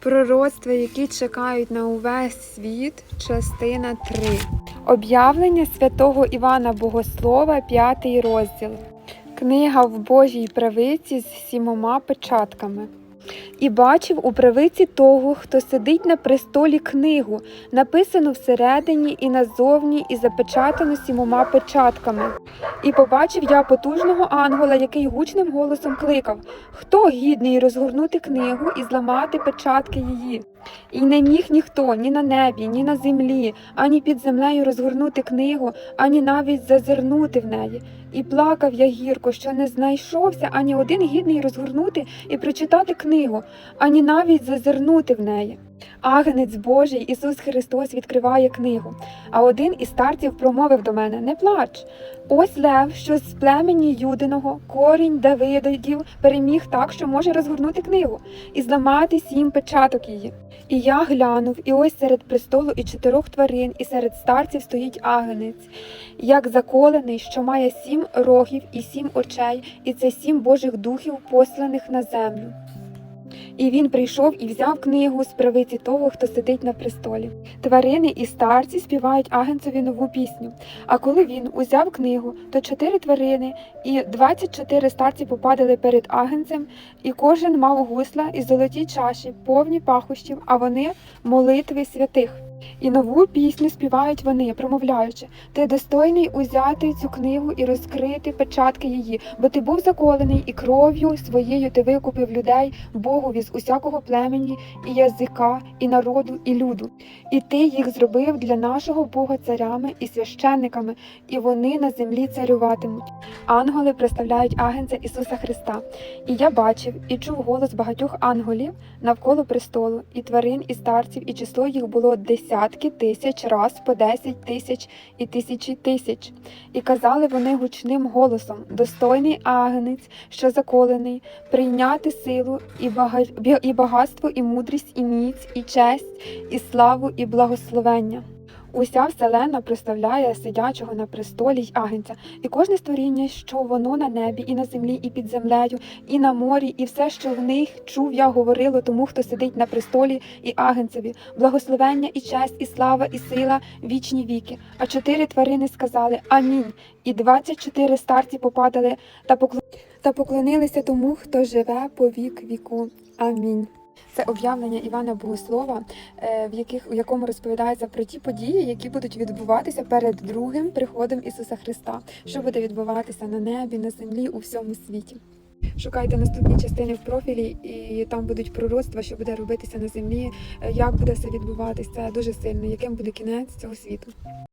Пророцтва, які чекають на увесь світ, частина 3. Об'явлення святого Івана Богослова, п'ятий розділ. Книга в Божій правиці з сімома печатками. І бачив у правиці того, хто сидить на престолі книгу, написану всередині і назовні, і запечатану сімома печатками. І побачив я потужного ангела, який гучним голосом кликав: Хто гідний розгорнути книгу і зламати печатки її? І не міг ніхто ні на небі, ні на землі, ані під землею розгорнути книгу, ані навіть зазирнути в неї. І плакав я гірко, що не знайшовся ані один гідний розгорнути і прочитати книгу, ані навіть зазирнути в неї. Агнець Божий Ісус Христос відкриває книгу, а один із старців промовив до мене: Не плач. Ось лев, що з племені Юдиного, корінь Давидів, переміг так, що може розгорнути книгу і зламати сім печаток її. І я глянув, і ось серед престолу і чотирьох тварин, і серед старців стоїть агнець, як заколений, що має сім рогів і сім очей, і це сім Божих духів, посланих на землю. І він прийшов і взяв книгу з правиці того, хто сидить на престолі. Тварини і старці співають агенцеві нову пісню. А коли він узяв книгу, то чотири тварини і двадцять чотири старці попадали перед агенцем, і кожен мав гусла і золоті чаші, повні пахощів, а вони молитви святих. І нову пісню співають вони, промовляючи: Ти достойний узяти цю книгу і розкрити печатки її, бо ти був заколений, і кров'ю своєю ти викупив людей Богові з усякого племені, і язика, і народу, і люду. І ти їх зробив для нашого Бога царями і священниками, і вони на землі царюватимуть. Ангели представляють агенця Ісуса Христа. І я бачив і чув голос багатьох ангелів навколо престолу, і тварин, і старців, і число їх було десятки тисяч раз по десять тисяч і тисячі тисяч. І казали вони гучним голосом: достойний агнець, що заколений, прийняти силу і, багатство, і мудрість, і міць, і честь, і славу, і благословення. Уся вселена представляє сидячого на престолі й агенця, і кожне створіння, що воно на небі, і на землі, і під землею, і на морі, і все, що в них чув я говорило тому, хто сидить на престолі, і агенцеві, благословення, і честь, і слава, і сила, вічні віки. А чотири тварини сказали Амінь. І двадцять чотири старці попадали та поклонилися тому, хто живе по вік віку. Амінь. Це об'явлення Івана Богослова, е, в яких у якому розповідається про ті події, які будуть відбуватися перед другим приходом Ісуса Христа, що буде відбуватися на небі, на землі, у всьому світі. Шукайте наступні частини в профілі, і там будуть пророцтва, що буде робитися на землі, е, як буде все відбуватися. Це дуже сильно, яким буде кінець цього світу.